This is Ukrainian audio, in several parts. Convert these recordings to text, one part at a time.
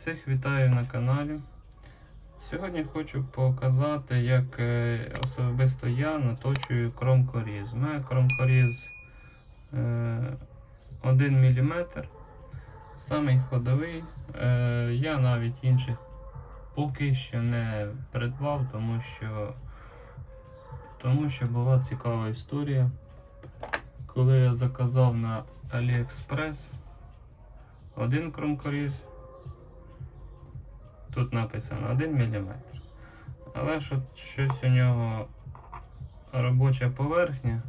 Всіх вітаю на каналі. Сьогодні хочу показати, як е, особисто я наточую кромкоріз. У мене кромкоріз е, 1 мм, самий ходовий. Е, я навіть інших поки що не придбав, тому що, тому що була цікава історія. Коли я заказав на AliExpress один кромкоріз, тут написано 1 мм. Але що щось у нього робоча поверхня,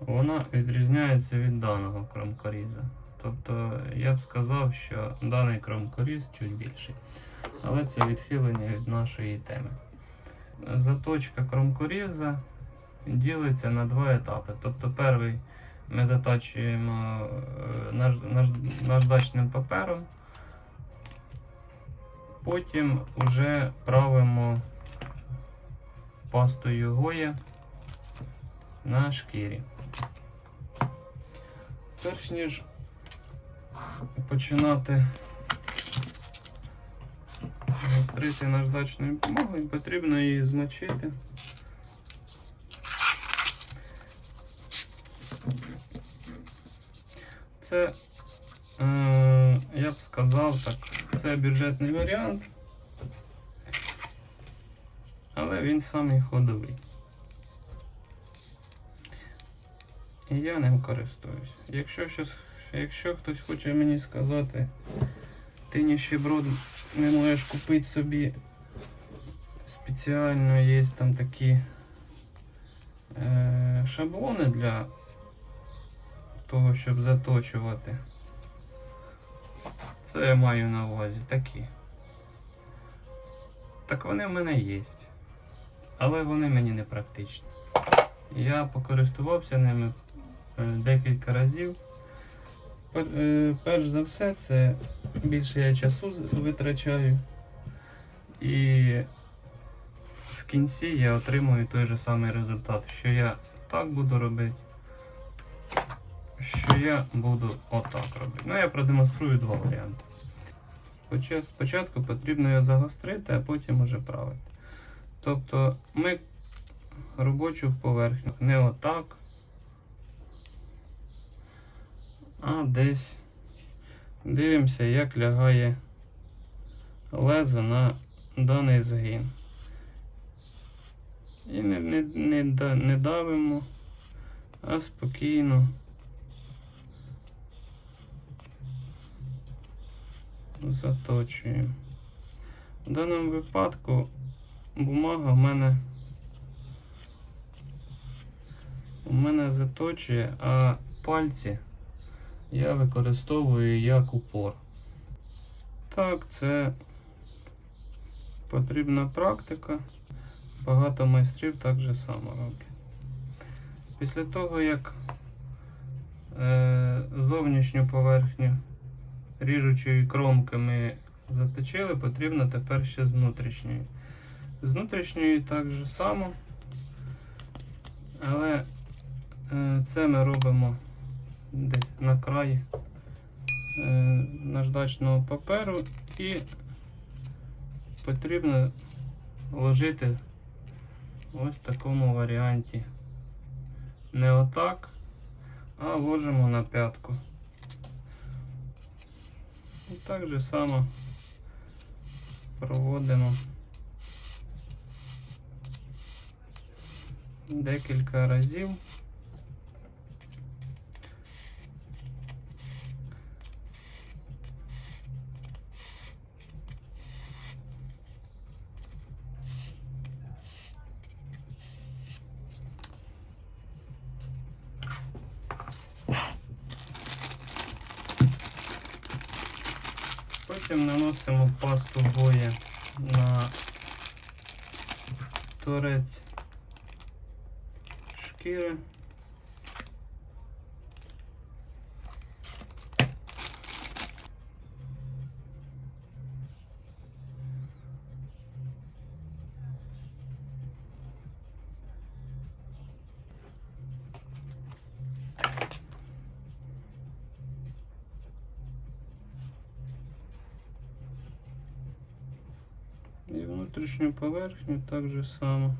вона відрізняється від даного кромкоріза. Тобто я б сказав, що даний кромкоріз чуть більший. Але це відхилення від нашої теми. Заточка кромкоріза ділиться на два етапи. Тобто перший ми затачуємо е, наж- наж- наждачним папером, потім вже правимо пастою Гоя на шкірі. Перш ніж починати гострити наждачною допомогою, потрібно її змочити. Це, е, я б сказав так, це бюджетний варіант, але він самий ходовий. І я ним користуюсь. Якщо, щось, якщо хтось хоче мені сказати, ти ніщеброд не можеш купити собі спеціально є там такі е, шаблони для того, щоб заточувати. Це я маю на увазі такі. Так вони в мене є. Але вони мені не практичні. Я покористувався ними е, декілька разів. Е, Перш за все, це більше я часу витрачаю. І в кінці я отримую той же самий результат, що я так буду робити, що я буду отак робити. Ну, я продемонструю два варіанти. Спочатку потрібно його загострити, а потім уже правити. Тобто ми робочу поверхню не отак, а десь дивимося, як лягає лезо на даний згин. І не, не, не, не давимо, а спокійно заточуємо. В даному випадку бумага в мене у мене заточує, а пальці я використовую як упор. Так, це потрібна практика. Багато майстрів так же само роблять. Після того, як е, зовнішню поверхню ріжучої кромки ми заточили, потрібно тепер ще з внутрішньої. З внутрішньої так же само, але е, це ми робимо десь на краї е, наждачного паперу і потрібно ложити ось в такому варіанті. Не отак, а ложимо на п'ятку. І так же само проводимо декілька разів. Потім наносимо пасту Гоя на торець шкіри. Внутрішню поверхню так же само.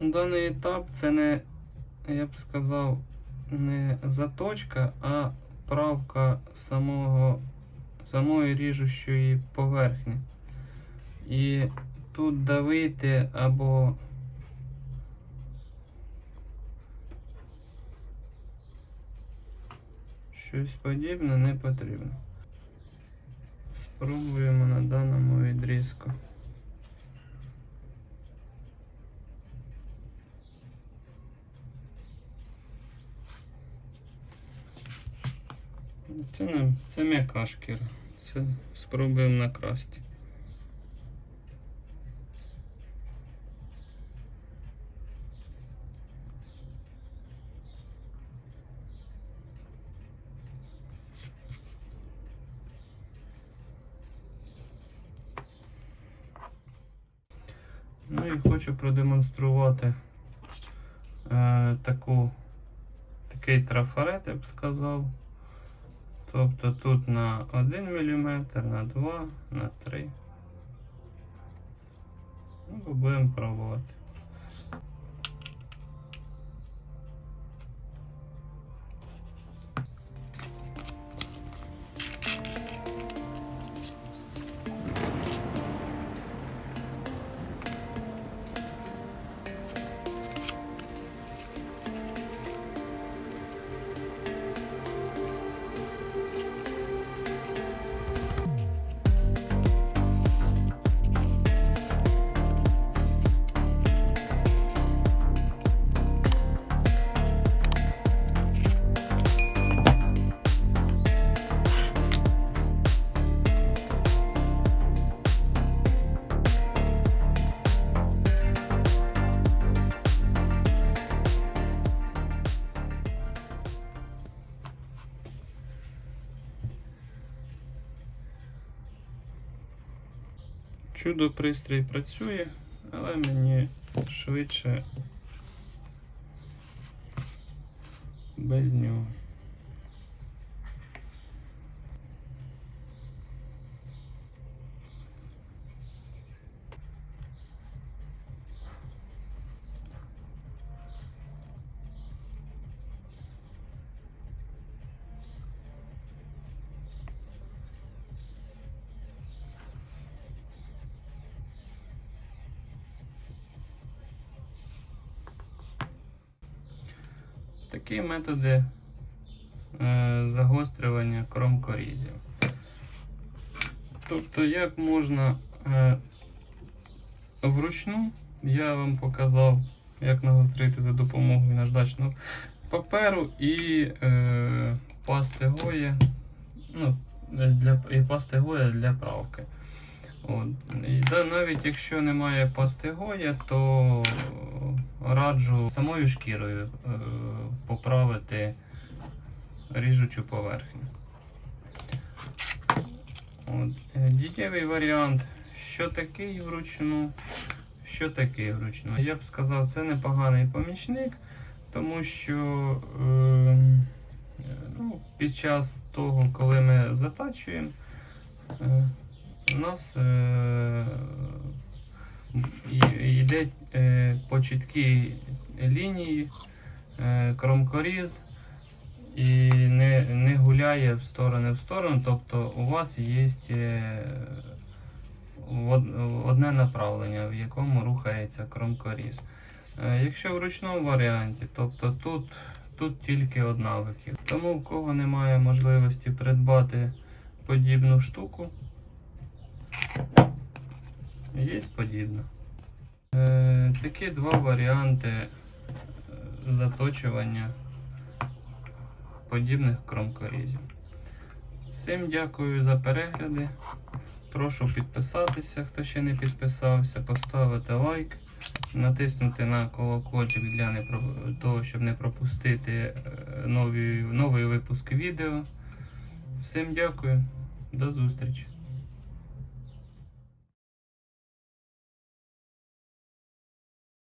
Даний етап це не, я б сказав, не заточка, а правка самого, самої ріжущої поверхні. І тут давити або щось подібне не потрібно. Спробуємо на даному відрізку. Це не це м'яка шкіра. Це спробуємо накрасти. Ну і хочу продемонструвати е, таку, такий трафарет, я б сказав. Тобто тут на 1 мм, на 2, на 3. Ну, будемо пробувати. Чудо пристрій працює, але мені швидше без нього. Такі методи е, загострювання кромкорізів. Тобто, як можна е, вручну, я вам показав, як нагострити за допомогою наждачного паперу і е, пасти Гоя, ну, для, і пасти Гоя для правки. От. І да, навіть якщо немає пасти Гоя, то раджу самою шкірою е, поправити ріжучу поверхню. От. е, Дієвий варіант, що такий вручну, що такий вручну. Я б сказав, це непоганий помічник, тому що е, ну, під час того, коли ми затачуємо, е, у нас е, йде е, по чіткій лінії кромкоріз і не, не гуляє в сторони в сторону. Тобто у вас є е, одне направлення, в якому рухається кромкоріз. Е, Якщо в ручному варіанті, тобто тут, тут тільки одна викид. Тому в кого немає можливості придбати подібну штуку, є подібна. Е, такі два варіанти е, заточування подібних кромкорізів. Всім дякую за перегляди. Прошу підписатися, хто ще не підписався, поставити лайк, натиснути на колокольчик для не про- того, щоб не пропустити е, нові, новий випуск відео. Всім дякую, до зустрічі!